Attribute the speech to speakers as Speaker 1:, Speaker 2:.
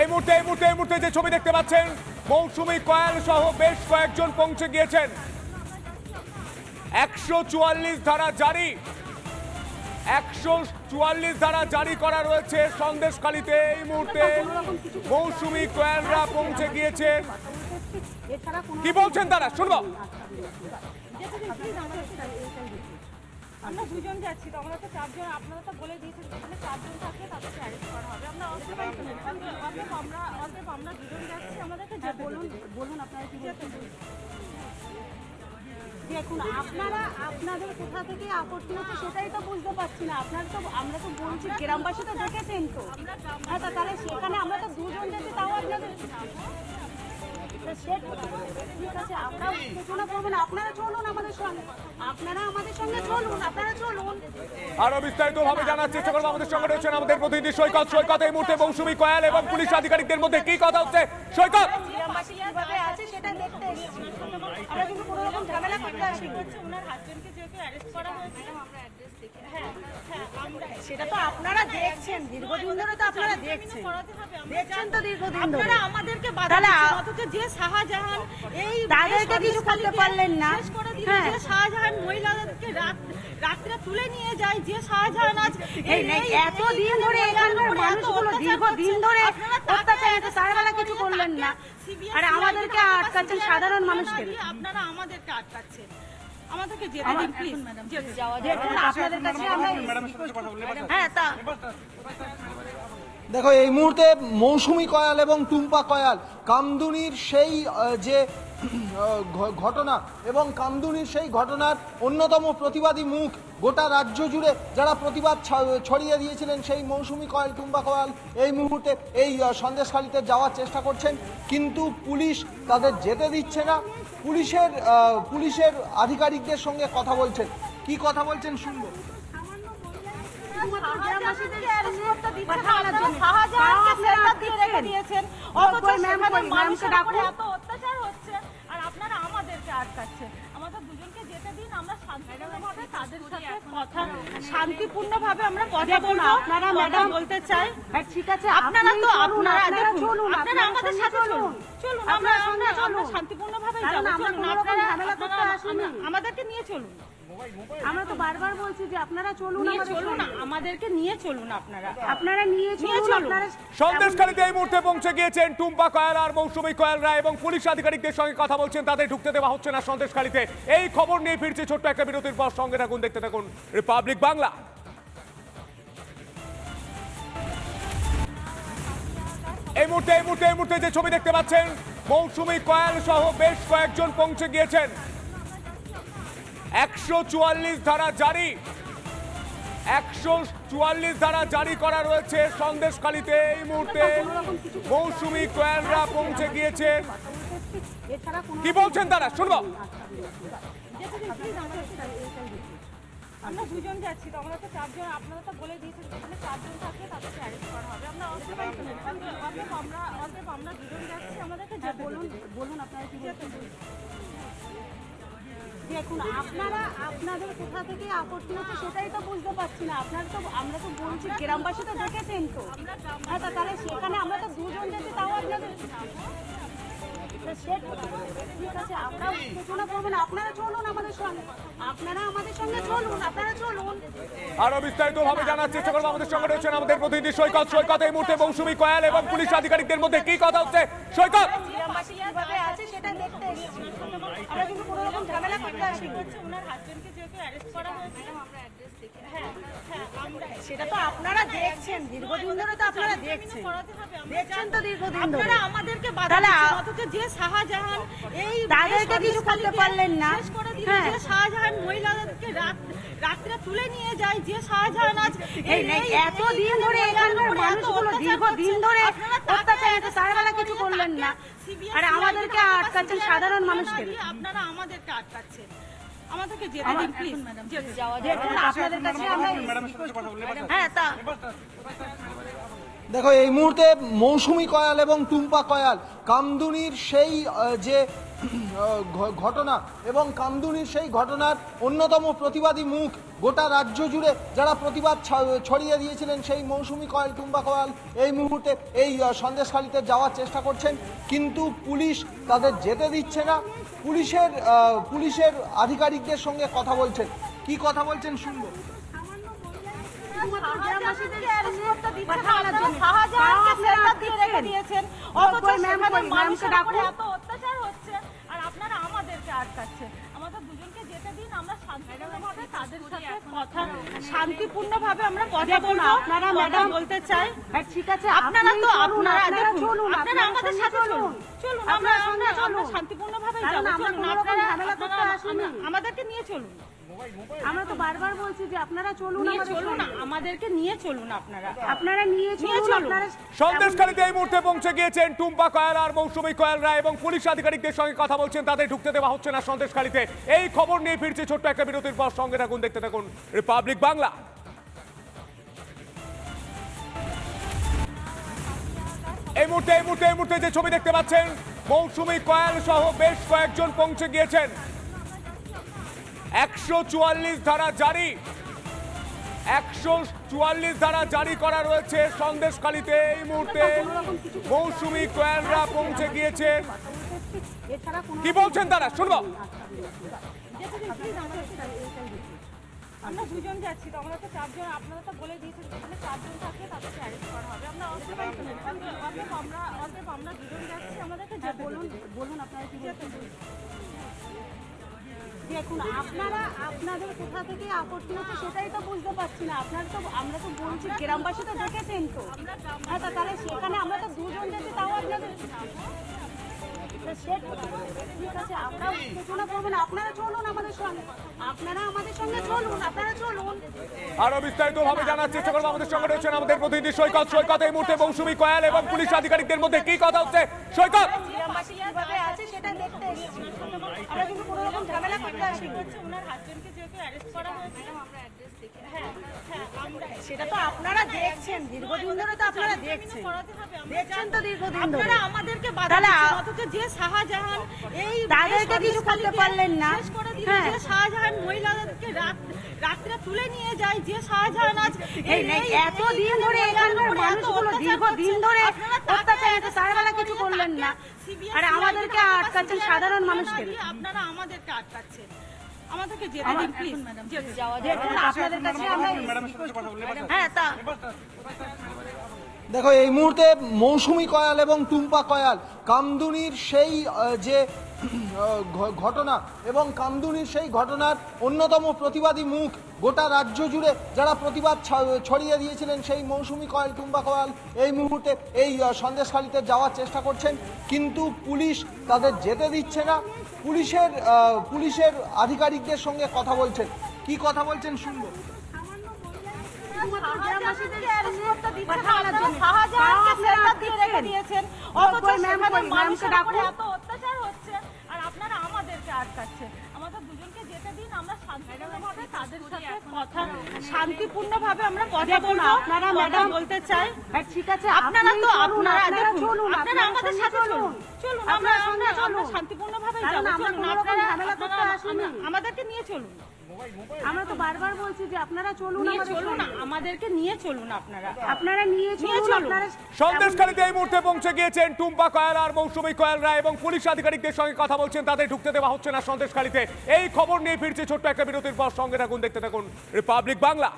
Speaker 1: এই মুহূর্তে এই মুহূর্তে এই মুহূর্তে যে ছবি দেখতে পাচ্ছেন, মৌসুমী কয়াল সহ বেশ কয়েকজন পৌঁছে গিয়েছেন। একশো চুয়াল্লিশ ধারা জারি। একশো চুয়াল্লিশ ধারা জারি করা রয়েছে সন্দেশখালীতে এই মুহূর্তে। মৌসুমী কয়ালরা পৌঁছে
Speaker 2: এছাড়া
Speaker 1: কি বলছেন তারা? শুনব।
Speaker 2: আমরা দুজন যাচ্ছি তো আমরা তো চারজন, আপনারা তো বলে দিয়েছেন যেখানে চারজন থাকলে তাদেরকে অ্যারেস্ট করা হবে। আমরা অতএব আমরা অতএব আমরা দুজন যাচ্ছি, আমাদেরকে যেতে বলুন বলুন আপনারা কি বলছেন? দেখুন, আপনারা আপনাদের কোথা থেকে আপত্তি হচ্ছে সেটাই তো বুঝতে পারছি না। আপনারা তো, আমরা তো বলছি, গ্রামবাসী তো দেখেছেন তো। হ্যাঁ তাহলে সেখানে আমরা তো দুজন যাচ্ছি, তাও আপনাদের আমাদের
Speaker 1: আরও বিস্তারিত ভাবে জানার চেষ্টা করব। আমাদের সঙ্গে রয়েছেন আমাদের প্রতিনিধি সৈকত। সৈকত এই মুহূর্তে মৌসুমী কয়াল এবং পুলিশ আধিকারিকদের মধ্যে কি কথা হচ্ছে? সৈকত!
Speaker 2: আমরা কিন্তু কোনো রকম ঝামেলা করতে ওনার হাজবেন্ডকে যেহেতু অ্যারেস্ট করা হয়েছে আমরা সেটা তো আপনারা দেখছেন। দীর্ঘদিন ধরে তো আপনারা দেখছেন। দেখছেন তো দীর্ঘদিন ধরে।
Speaker 3: আপনারা আমাদেরকে বাধা অথচ যে শাহজাহান এই
Speaker 2: তাদেরকে কিছু করতে পারলেন না।
Speaker 3: শেষ করে দিল
Speaker 2: হ্যাঁ।
Speaker 3: যে শাহজাহান মহিলাদেরকে রাত রাত্রে তুলে নিয়ে যায় যে শাহজাহান আজ
Speaker 2: এত দিন ধরে এখানকার মানুষগুলো দীর্ঘদিন ধরে অত্যাচার হচ্ছে তারবেলা কিছু করলেন না। আর আমাদেরকে আটকাচ্ছেন সাধারণ মানুষকে।
Speaker 3: আপনারা আমাদেরকে আটকাচ্ছেন। আমাদেরকে যেতে দিন প্লিজ
Speaker 2: আপনাদের কাছে আমরা হ্যাঁ তা
Speaker 4: দেখো এই মুহূর্তে মৌসুমী কয়াল এবং টুম্পা কয়াল কামদুনির সেই যে ঘটনা এবং কামদুনির সেই ঘটনার অন্যতম প্রতিবাদী মুখ গোটা রাজ্য জুড়ে যারা প্রতিবাদ ছড়িয়ে দিয়েছিলেন সেই মৌসুমী কয়াল টুম্পা কয়াল এই মুহূর্তে এই সন্দেশখালিতে যাওয়ার চেষ্টা করছেন কিন্তু পুলিশ তাদের যেতে দিচ্ছে না পুলিশের পুলিশের আধিকারিকদের সঙ্গে কথা বলছেন কি কথা বলছেন শুনব
Speaker 3: অত্যাচার আমাদেরকে আমাদের দুজনকে যেতে দিন, আমরা শান্তিপূর্ণভাবে তাদের সাথে কথা শান্তিপূর্ণভাবে আমরা কথা
Speaker 2: দেখুন,
Speaker 3: বলব।
Speaker 2: আপনারা
Speaker 3: কথা
Speaker 2: ম্যাডাম
Speaker 3: বলতে চাই?
Speaker 2: হ্যাঁ, ঠিক আছে
Speaker 3: আপনারা তো আপনারা
Speaker 2: আপনারা চলুন
Speaker 3: আপনারা আমাদের সাথে চলুন। চলুন। আমরা। শান্তিপূর্ণভাবে যাব। চলুন আপনারা আপনারা আমাদেরকে নিয়ে চলুন।
Speaker 2: আমরা তো বারবার বলছি যে আপনারা চলুন
Speaker 3: নিয়ে চলুন। আমাদেরকে নিয়ে চলুন আপনারা
Speaker 2: আপনারা নিয়ে চলুন। আপনারা
Speaker 1: সন্দেশখালীতে এই মুহূর্তে পৌঁছে গিয়েছেন টুম্পা কয়াল আর মৌসুমী কয়ালরা এবং পুলিশ আধিকারিকদের সঙ্গে কথা বলছেন তাদের ঢুকতে দেওয়া হচ্ছে না সন্দেশখালীতে এই খবর নিয়ে ফিরছে ছোট্ট একটা বিরতির পর সঙ্গে থাকুন দেখতে থাকুন রিপাবলিক বাংলা এই মুহূর্তে এই মুহূর্তে এই মুহূর্তে যে ছবি দেখতে পাচ্ছেন মৌসুমী কয়াল সহ বেশ কয়েকজন পৌঁছে গিয়েছেন একশো চুয়াল্লিশ ধারা জারি। একশো চুয়াল্লিশ ধারা জারি করা রয়েছে সন্দেশখালীতে এই মুহূর্তে। মৌসুমি কয়ালরা পৌঁছে
Speaker 2: কোনো
Speaker 1: কি বলছেন তারা? শুনব।
Speaker 3: আমরা দুজন যাচ্ছি তো আমরা তো চারজন, আপনারা তো বলে দিয়েছেন চারজন থাকলে তাদেরকে করা হবে। আমরা আমরা আমরা দুজন যাচ্ছি, আমাদেরকে
Speaker 2: বলুন বলুন আপনারা কি দেখুন, আপনারা আপনাদের কোথা থেকে আপত্তি হচ্ছে সেটাই তো বুঝতে পারছি না। আপনারা তো, আমরা তো বলছি, গ্রামবাসী তো দেখেছেন তো। হ্যাঁ তাহলে সেখানে আমরা তো দুজন যাচ্ছি তাও আপনাদের ঠিক আছে, আপনারা আপনারা চলুন আমাদের সঙ্গে। আপনারা আমাদের সঙ্গে চলুন, আপনারা চলুন।
Speaker 1: আরও বিস্তারিত ভাবে জানার চেষ্টা করব। আমাদের সঙ্গে রয়েছেন আমাদের প্রতিনিধি সৈকত। সৈকত এই মুহূর্তে মৌসুমী কয়াল এবং পুলিশ আধিকারিকদের মধ্যে কি কথা হচ্ছে? সৈকত!
Speaker 2: আমরা কিন্তু কোনো রকম ঝামেলা করতে আসিনি।
Speaker 3: ওনার হাজবেন্ডকে যেহেতু অ্যারেস্ট করা হয়েছে। আমরা অ্যাড্রেস দেখে হ্যাঁ হ্যাঁ আমরা
Speaker 2: সেটা তো আপনারা দেখছেন দীর্ঘদিন ধরে তো আপনারা দেখছেন।
Speaker 3: করাতে হবে আমরা
Speaker 2: দেখছেন তো দীর্ঘদিন ধরে।
Speaker 3: আপনারা আমাদেরকে বাধা দিচ্ছেন অথচ যে শাহজাহান এই
Speaker 2: তাদেরকে কিছু করতে পারলেন না।
Speaker 3: শেষ করে দিল
Speaker 2: হ্যাঁ।
Speaker 3: যে শাহজাহান মহিলাদেরকে রাত রাত্রে তুলে নিয়ে যায় যে শাহজাহান আজ
Speaker 2: এত দিন ধরে এখানকার মানুষগুলো দীর্ঘদিন ধরে অত্যাচার হচ্ছে তারবেলা কিছু করলেন না। আর আমাদেরকে আটকাচ্ছেন সাধারণ মানুষকে।
Speaker 3: আপনারা আমাদেরকে আটকাচ্ছেন আমাদেরকে যেতে দিন প্লিজ
Speaker 2: দেখুন আপনাদের কাছে আমরা হ্যাঁ তা
Speaker 4: দেখো, এই মুহূর্তে মৌসুমি কয়াল এবং টুম্পা কয়াল, কামদুনির সেই যে ঘটনা এবং কামদুনির সেই ঘটনার অন্যতম প্রতিবাদী মুখ গোটা রাজ্য জুড়ে যারা প্রতিবাদ ছড়িয়ে দিয়েছিলেন সেই মৌসুমি কয়াল, টুম্পা কয়াল, এই মুহূর্তে এই সন্দেশখালিতে যাওয়ার চেষ্টা করছেন। কিন্তু পুলিশ তাদের যেতে দিচ্ছে না। পুলিশের পুলিশের আধিকারিকদের সঙ্গে কথা বলছেন। কি কথা বলছেন শুনব?
Speaker 3: অত্যাচার হচ্ছে, আর আপনারা আমাদেরকে আটকাচ্ছেন। আমাদের দুজনকে যেতে দিন, আমরা শান্তিপূর্ণভাবে তাদের সাথে কথা শান্তিপূর্ণভাবে আমরা কথা
Speaker 2: দেখুন,
Speaker 3: বলব।
Speaker 2: আপনারা ম্যাডাম
Speaker 3: বলতে চাই।
Speaker 2: হ্যাঁ, ঠিক আছে
Speaker 3: আপনারা তো আপনারা
Speaker 2: আপনারা চলুন
Speaker 3: আপনারা আমাদের সাথে চলুন। চলুন। আমরা আমরা। শান্তিপূর্ণভাবে চলুন আপনারা আমাদেরকে নিয়ে চলুন।
Speaker 2: আমরা তো বারবার বলছি যে আপনারা চলুন
Speaker 3: নিয়ে চলুন। আমাদেরকে নিয়ে চলুন আপনারা
Speaker 2: আপনারা নিয়ে চলুন। আপনারা
Speaker 1: সন্দেশখালীতে এই মুহূর্তে পৌঁছে গিয়েছেন টুম্পা কয়াল আর মৌসুমী কয়াল রায় এবং পুলিশ আধিকারিকদের সঙ্গে কথা বলছেন তাদের ঢুকতে দেওয়া হচ্ছে না সন্দেশকারীতে এই খবর নিয়ে ফিরছে ছোট্ট একটা বিরতির পর সঙ্গে থাকুন দেখতে থাকুন রিপাবলিক বাংলা এই মুহূর্তে এই মুহূর্তে এই মুহূর্তে যে ছবি দেখতে পাচ্ছেন মৌসুমী কয়াল সহ বেশ কয়েকজন পৌঁছে গিয়েছেন একশো চুয়াল্লিশ ধারা জারি। একশো চুয়াল্লিশ ধারা জারি করা রয়েছে সন্দেশখালীতে এই মুহূর্তে। মৌসুমি কয়ালরা পৌঁছে
Speaker 2: গিয়েছে।
Speaker 1: কি বলছেন তারা? শুনব।
Speaker 3: আমরা দুজন যাচ্ছি তো চারজন, আপনারা তো বলে দিয়েছেন চারজন থাকলে তাদেরকে করা হবে। আমরা আমরা দুজন যাচ্ছি। আমাদেরকে
Speaker 2: বলুন বলুন আপনারা কি দেখুন, আপনারা আপনাদের কোথা থেকে আপত্তি হচ্ছে সেটাই তো বুঝতে পারছি না। আপনারা তো, আমরা তো বলছি, গ্রামবাসী তো দেখেছেন তো। হ্যাঁ তাহলে সেখানে আমরা তো দুজন যেতে তাও আপনাদের ঠিক আছে, আপনারা উত্তেজনা করবেন, আপনারা চলুন আমাদের সঙ্গে। আপনারা আমাদের সঙ্গে চলুন, আপনারা চলুন।
Speaker 1: আরও বিস্তারিত ভাবে জানার চেষ্টা করব। আমাদের সঙ্গে রয়েছেন আমাদের প্রতিনিধি সৈকত। সৈকত এই মুহূর্তে মৌসুমী কয়াল এবং পুলিশ আধিকারিকদের মধ্যে কি কথা হচ্ছে? সৈকত
Speaker 2: গ্রামবাসী কীভাবে আছে সেটা দেখতে এসেছি আমরা কিন্তু কোনো রকম ঝামেলা করতে আসিনি।
Speaker 3: ওনার হাজবেন্ডকে যেহেতু অ্যারেস্ট করা হয়েছে। হ্যাঁ হ্যাঁ আমরা
Speaker 2: সেটা তো আপনারা দেখছেন দীর্ঘদিন ধরে তো আপনারা দেখছেন।
Speaker 3: করাতে হবে আমরা
Speaker 2: দেখছেন তো দীর্ঘদিন ধরে।
Speaker 3: আপনারা আমাদেরকে বাধা দিচ্ছেন অথচ যে শাহজাহান এই
Speaker 2: তাদেরকে কিছু করতে পারলেন না।
Speaker 3: শেষ করে দিল
Speaker 2: হ্যাঁ।
Speaker 3: শাহজাহান মহিলাদেরকে রাত রাত্রে তুলে নিয়ে যায় যে শাহজাহান আজ
Speaker 2: এত দিন ধরে এখানকার মানুষগুলো দীর্ঘদিন ধরে অত্যাচার হচ্ছে তার বেলা কিছু করলেন না। আর আমাদেরকে আটকাচ্ছেন সাধারণ মানুষকে।
Speaker 3: আপনারা আমাদেরকে আটকাচ্ছেন আমাদেরকে যেতে দিন প্লিজ
Speaker 2: আপনাদের কাছে আমরা হ্যাঁ তা
Speaker 4: দেখো এই মুহূর্তে মৌসুমী কয়াল এবং টুম্পা কয়াল কামদুনির সেই যে ঘটনা এবং কামদুনির সেই ঘটনার অন্যতম প্রতিবাদী মুখ গোটা রাজ্য জুড়ে যারা প্রতিবাদ ছড়িয়ে দিয়েছিলেন সেই মৌসুমী কয়াল টুম্পা কয়াল এই মুহূর্তে এই সন্দেশখালিতে যাওয়ার চেষ্টা করছেন। কিন্তু পুলিশ তাদের যেতে দিচ্ছে না। পুলিশের পুলিশের আধিকারিকদের সঙ্গে কথা বলছেন। কি কথা বলছেন শুনব?
Speaker 3: গ্রামবাসীদেরকে শান্তিপূর্ণভাবে আমরা কথা
Speaker 2: দেখুন,
Speaker 3: বলব
Speaker 2: আপনারা ম্যাডাম
Speaker 3: বলতে চাই।
Speaker 2: হ্যাঁ, ঠিক আছে
Speaker 3: আপনারা তো আপনারা
Speaker 2: চলুন
Speaker 3: আপনারা আমাদের সাথে চলুন। চলুন আমরা আমরা। শান্তিপূর্ণভাবে যাব চলুন আপনারা
Speaker 2: ঝামেলা করতে
Speaker 3: আপনারা আমাদেরকে নিয়ে চলুন।
Speaker 2: আমরা তো বারবার বলছি যে আপনারা চলুন
Speaker 3: নিয়ে চলুন আমাদেরকে নিয়ে চলুন আপনারা।
Speaker 2: আপনারা
Speaker 3: নিয়ে
Speaker 2: চলুন
Speaker 3: চলুন।
Speaker 2: আপনারা
Speaker 1: সন্দেশখালীতে এই মুহূর্তে পৌঁছে গিয়েছেন টুম্পা কয়াল আর মৌসুমী কয়াল রায় এবং পুলিশ আধিকারিকদের সঙ্গে কথা বলছেন তাদের ঢুকতে দেওয়া হচ্ছে না সন্দেশখালীতে। এই খবর নিয়ে ফিরছে ছোট্ট একটা বিরতির পর। সঙ্গে থাকুন দেখতে থাকুন রিপাবলিক বাংলা।